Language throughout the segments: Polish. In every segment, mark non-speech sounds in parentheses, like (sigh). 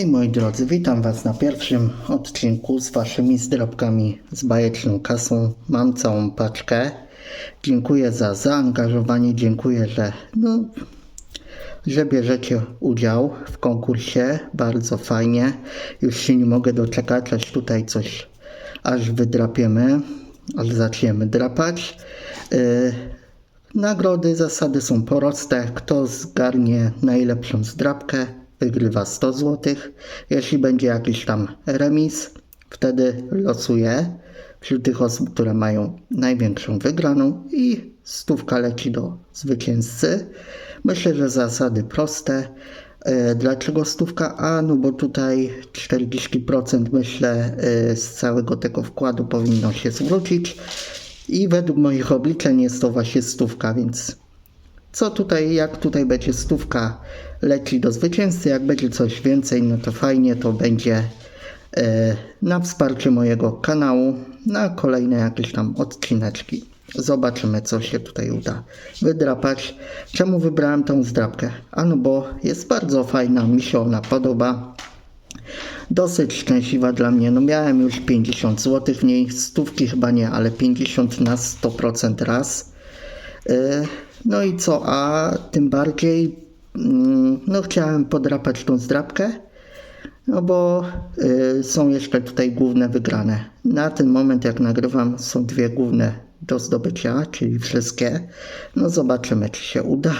Hej moi drodzy, witam Was na pierwszym odcinku z Waszymi zdrabkami z bajeczną kasą. Mam całą paczkę. Dziękuję za zaangażowanie, dziękuję, że, no, że bierzecie udział w konkursie. Bardzo fajnie. Już się nie mogę doczekać, aż tutaj coś aż wydrapiemy, aż zaczniemy drapać. Yy, Nagrody, zasady są proste. Kto zgarnie najlepszą zdrabkę, wygrywa 100 zł. Jeśli będzie jakiś tam remis, wtedy losuję wśród tych osób, które mają największą wygraną i stówka leci do zwycięzcy. Myślę, że zasady proste. E, Dlaczego stówka? A, no bo tutaj 40% myślę e, z całego tego wkładu powinno się zwrócić. I według moich obliczeń jest to właśnie stówka, więc co tutaj, jak tutaj będzie stówka leci do zwycięzcy, jak będzie coś więcej, no to fajnie, to będzie e, na wsparcie mojego kanału, na kolejne jakieś tam odcineczki. Zobaczymy, co się tutaj uda wydrapać. Czemu wybrałem tą zdrapkę? Ano, bo jest bardzo fajna, mi się ona podoba dosyć szczęśliwa dla mnie. No miałem już 50 zł w niej, stówki chyba nie, ale 50 na 100% raz. Yy, No i co, a tym bardziej no chciałem podrapać tą zdrapkę, no bo yy, są jeszcze tutaj główne wygrane. Na ten moment jak nagrywam są dwie główne do zdobycia, czyli wszystkie. No zobaczymy czy się uda.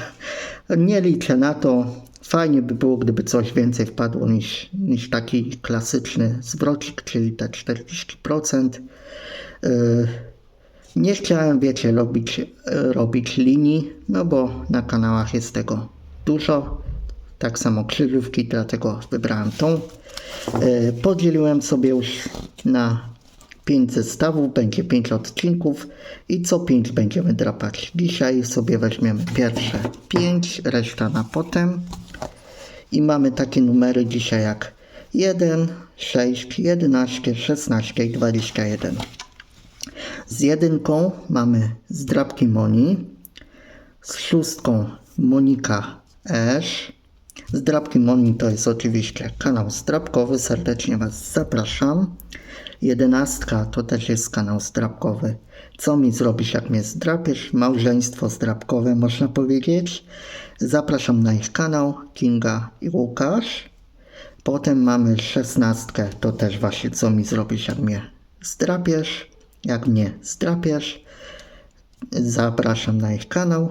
Nie liczę na to. Fajnie by było, gdyby coś więcej wpadło niż, niż taki klasyczny zwrocik, czyli te 40%. Yy, nie chciałem, wiecie, robić, robić linii, no bo na kanałach jest tego dużo. Tak samo krzyżówki, dlatego wybrałem tą. Yy, Podzieliłem sobie już na 5 zestawów, będzie 5 odcinków i co 5 będziemy drapać. Dzisiaj sobie weźmiemy pierwsze 5, reszta na potem. I mamy takie numery dzisiaj jak 1, 6, 11, 16 i 21. Z jedynką mamy zdrabki Moni, z szóstką Monika Esz. Zdrabki Moni to jest oczywiście kanał zdrabkowy, serdecznie Was zapraszam. Jedenastka to też jest kanał zdrabkowy. Co mi zrobisz, jak mnie zdrapiesz? Małżeństwo zdrabkowe, można powiedzieć. Zapraszam na ich kanał Kinga i Łukasz. Potem mamy szesnastkę, to też właśnie co mi zrobisz, jak mnie zdrapiesz. Jak mnie zdrapiesz, zapraszam na ich kanał.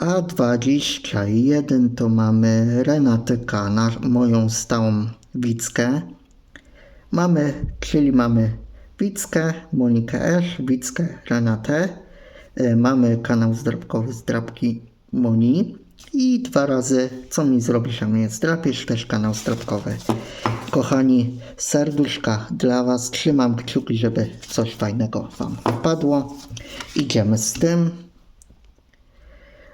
A 21 to mamy Renatę Kana, moją stałą widzkę. Mamy, czyli mamy Wickę, Monikę Esz, Wickę, Renatę. E, Mamy kanał zdrabkowy Zdrabki Moni. I dwa razy, co mi zrobisz, a mnie zdrapiesz, też kanał zdrabkowy. Kochani, serduszka dla Was. Trzymam kciuki, żeby coś fajnego Wam wpadło. Idziemy z tym.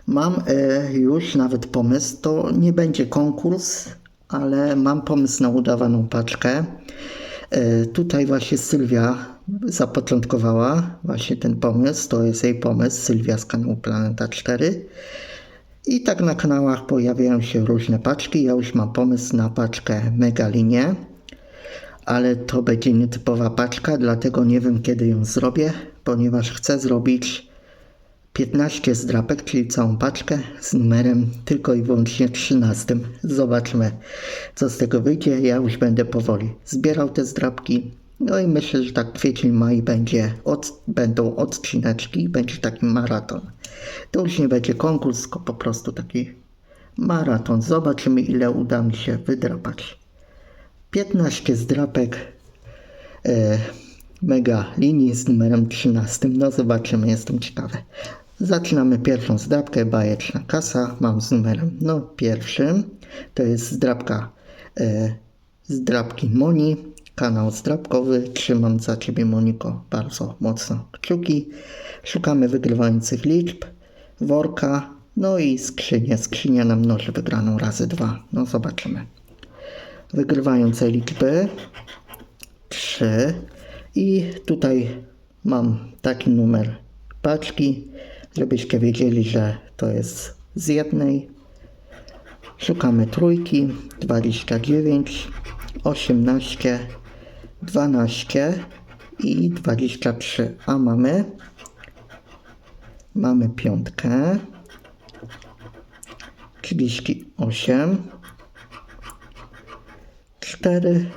Mam e, już nawet pomysł, to nie będzie konkurs, ale mam pomysł na udawaną paczkę. E, tutaj właśnie Sylwia zapoczątkowała właśnie ten pomysł, to jest jej pomysł, Sylwia z kanału Planeta 4. I tak na kanałach pojawiają się różne paczki. Ja już mam pomysł na paczkę Megalinie, ale to będzie nietypowa paczka, dlatego nie wiem kiedy ją zrobię, ponieważ chcę zrobić 15 zdrapek, czyli całą paczkę z numerem tylko i wyłącznie 13. Zobaczmy, co z tego wyjdzie. Ja już będę powoli zbierał te zdrapki. No i myślę, że tak kwiecień, maj będzie od, będą odcineczki, będzie taki maraton. To już nie będzie konkurs, tylko po prostu taki maraton. Zobaczymy, ile uda mi się wydrapać. 15 zdrapek e, mega linii z numerem 13. No zobaczymy, jestem ciekawy. Zaczynamy pierwszą zdrabkę, bajeczna kasa. Mam z numerem no pierwszym. To jest zdrabka e, zdrabki Moni, kanał zdrabkowy. Trzymam za Ciebie Moniko bardzo mocno kciuki. Szukamy wygrywających liczb, worka, no i skrzynię. Skrzynia nam mnoży wygraną razy dwa. No zobaczymy. Wygrywające liczby 3 i tutaj mam taki numer paczki, żebyście wiedzieli, że to jest z jednej. Szukamy trójki 29 osiemnaście, dwanaście i dwadzieścia trzy. A mamy mamy piątkę, trzydzieści osiem, cztery,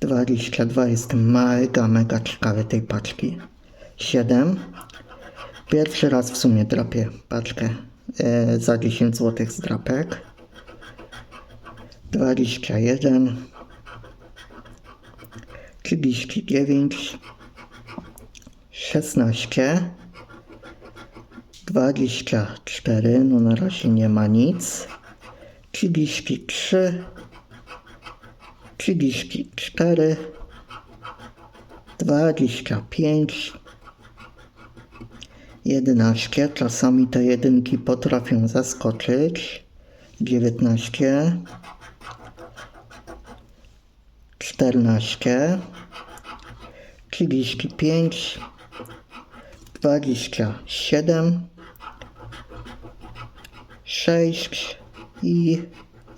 dwadzieścia dwa. Jestem mega, mega ciekawy tej paczki. Siedem. Pierwszy raz w sumie drapię paczkę e, za 10 zł z drapek. 21 39 16 24 no na razie nie ma nic. 33 34 25 11 czasami te jedynki potrafią zaskoczyć. 19 14 35 27 6 i,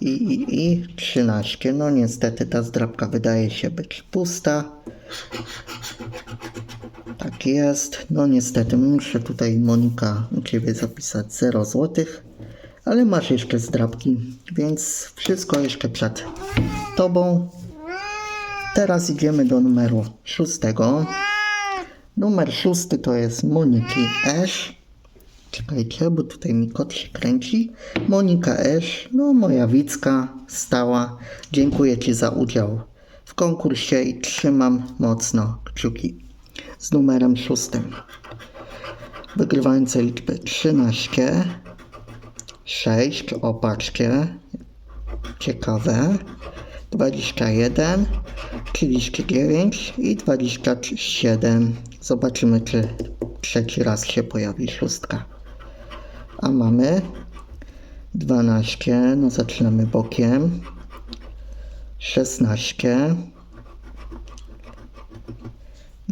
i, i, i 13. No niestety ta zdrabka wydaje się być pusta. Tak jest. No niestety muszę tutaj Monika u Ciebie zapisać 0 zł. Ale masz jeszcze zdrabki, więc wszystko jeszcze przed Tobą. Teraz idziemy do numeru szóstego. Numer szósty to jest Moniki Esz. Czekajcie, bo tutaj mi kot się kręci. Monika Esz, no moja widzka stała. Dziękuję Ci za udział w konkursie i trzymam mocno kciuki. Z numerem szóstym. Wygrywające liczby 13, 6, opatrzcie, ciekawe, 21, 39 i 27. Zobaczymy, czy trzeci raz się pojawi szóstka. A mamy 12, no zaczynamy bokiem, 16,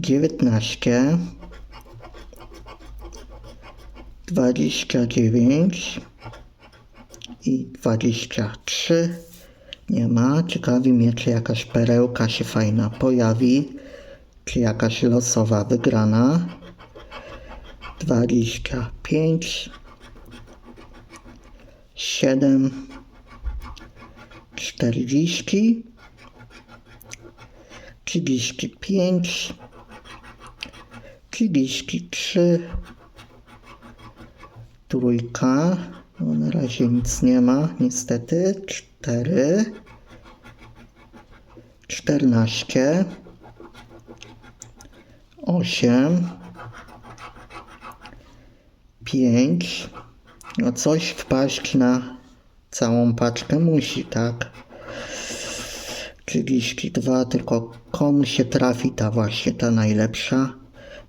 19, 29 i 23. Nie ma. Ciekawi mnie, czy jakaś perełka się fajna pojawi, czy jakaś losowa wygrana. 25, 7, 40, 35, 33, trójka, no na razie nic nie ma, niestety, 4, 14, 8, 5, no coś wpaść na całą paczkę musi, tak? 32, tylko komu się trafi ta właśnie, ta najlepsza.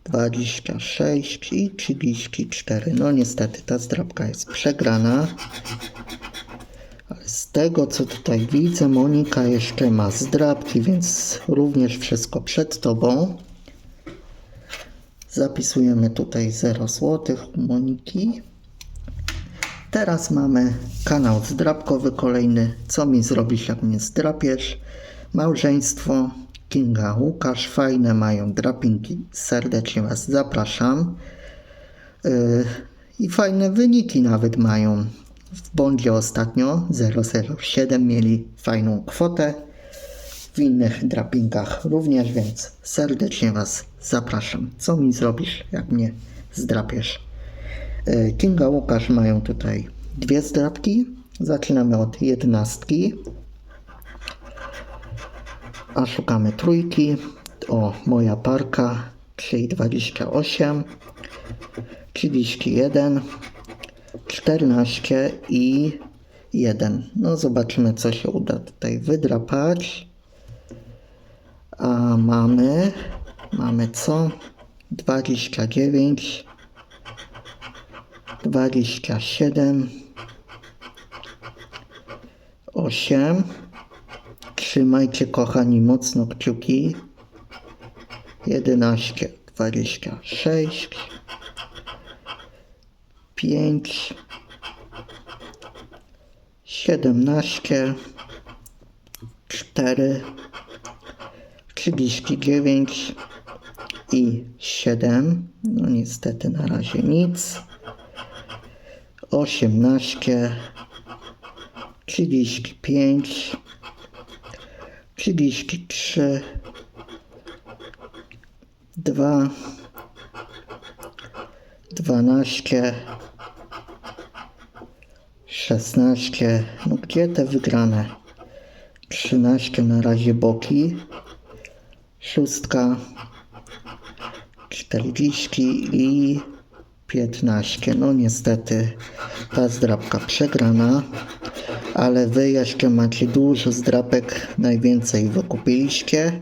26 i 34. No niestety ta zdrabka jest przegrana. Ale z tego co tutaj widzę, Monika jeszcze ma zdrabki, więc również wszystko przed tobą. Zapisujemy tutaj 0 zł Moniki. Teraz mamy kanał zdrabkowy kolejny. Co mi zrobisz, jak mnie zdrapiesz? Małżeństwo Kinga Łukasz. Fajne mają drapinki. Serdecznie Was zapraszam. Yy, I fajne wyniki nawet mają. W Bondzie ostatnio 007 mieli fajną kwotę. W innych drapinkach również, więc serdecznie Was zapraszam. Co mi zrobisz, jak mnie zdrapiesz? E, Kinga Łukasz mają tutaj dwie zdrabki. Zaczynamy od jedenastki. A szukamy trójki. O, moja parka 3,28, 31, 14 i 1. No zobaczymy co się uda tutaj wydrapać. A mamy, mamy co? 29, 27, 8. Trzymajcie kochani mocno kciuki. 11, 26, 5, 17, 4, 39 i 7. No niestety na razie nic. 18, 35, 33, 2, 12, 16, no gdzie te wygrane? 13 na razie boki, szóstka, 40 i 15. No niestety ta zdrabka przegrana, ale wy jeszcze macie dużo zdrapek, najwięcej wykupiliście.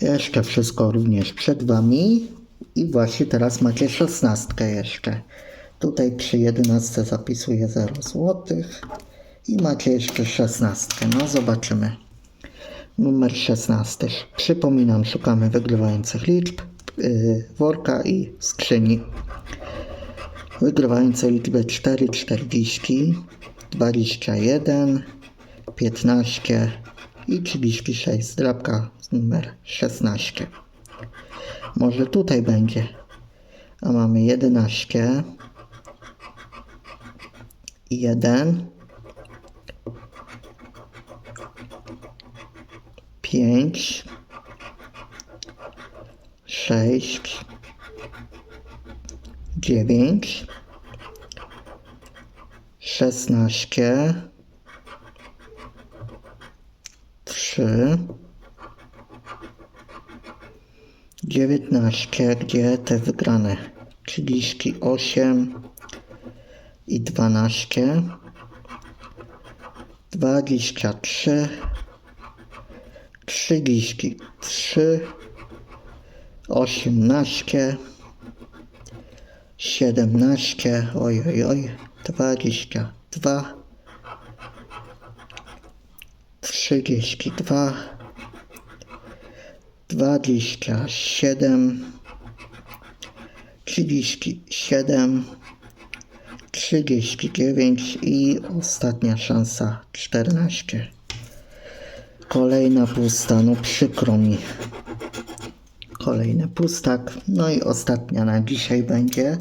Jeszcze wszystko również przed wami i właśnie teraz macie szesnastkę jeszcze. Tutaj przy 11 zapisuję 0 zł i macie jeszcze szesnastkę. No zobaczymy. Numer 16. Przypominam, szukamy wygrywających liczb, yy, worka i skrzyni. Wygrywające liczby 4, 40, 21, 15 i 36. Zdrabka numer 16. Może tutaj będzie. A mamy 11, 1, 5, 6, 9, 16, 3, 19, gdzie te wygrane? 38 i 12, 23, 33, 18, 17, oj, oj, oj, 22, 32, 27, 37, 39 i ostatnia szansa 14. Kolejna pusta, no przykro mi. Kolejny pustak. No i ostatnia na dzisiaj będzie.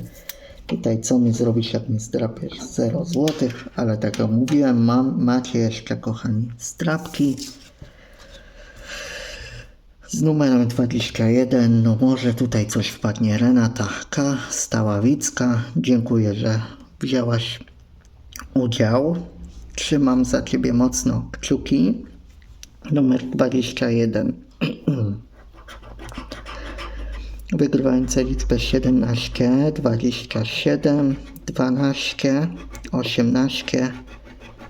Tutaj co mi zrobić, jak mi zdrapiesz 0 zł, ale tak jak mówiłem, mam, macie jeszcze kochani strapki z numerem 21. No może tutaj coś wpadnie. Renata K. Staławicka. Dziękuję, że wzięłaś udział. Trzymam za Ciebie mocno kciuki. Numer 21. (clears throat) Wygrywające liczbę 17, 27, 12, 18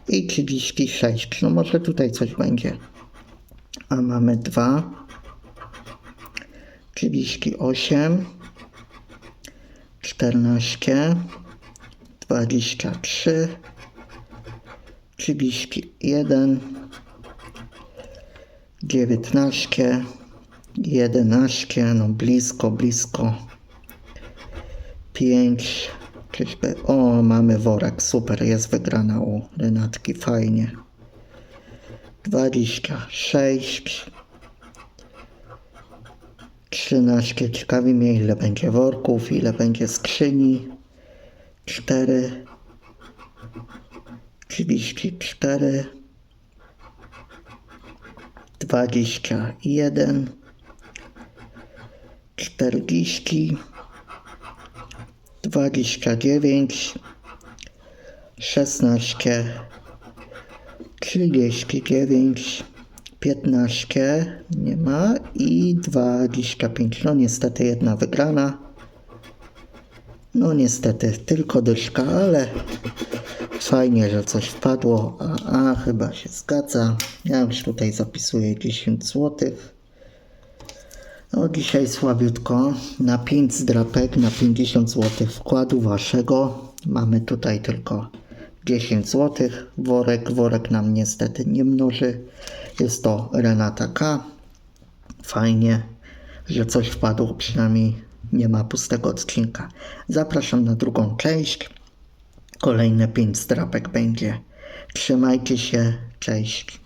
i 36. No może tutaj coś będzie. A mamy 2, 38, 14, 23, 31, 19, 11, no blisko, blisko. 5, czyżby, o mamy worek, super, jest wygrana u Renatki, fajnie. 26, 13, ciekawi mnie ile będzie worków, ile będzie skrzyni. 4, 34, 21, 40, 29, 16, 39, 15, nie ma i 25. No niestety jedna wygrana. No niestety tylko dyszka, ale fajnie, że coś wpadło. A, a chyba się zgadza. Ja już tutaj zapisuję 10 złotych. No dzisiaj słabiutko, na 5 zdrapek, na 50 zł wkładu waszego. Mamy tutaj tylko 10 zł. Worek, worek nam niestety nie mnoży. Jest to Renata K. Fajnie, że coś wpadło, przynajmniej nie ma pustego odcinka. Zapraszam na drugą część. Kolejne 5 zdrapek będzie. Trzymajcie się, cześć.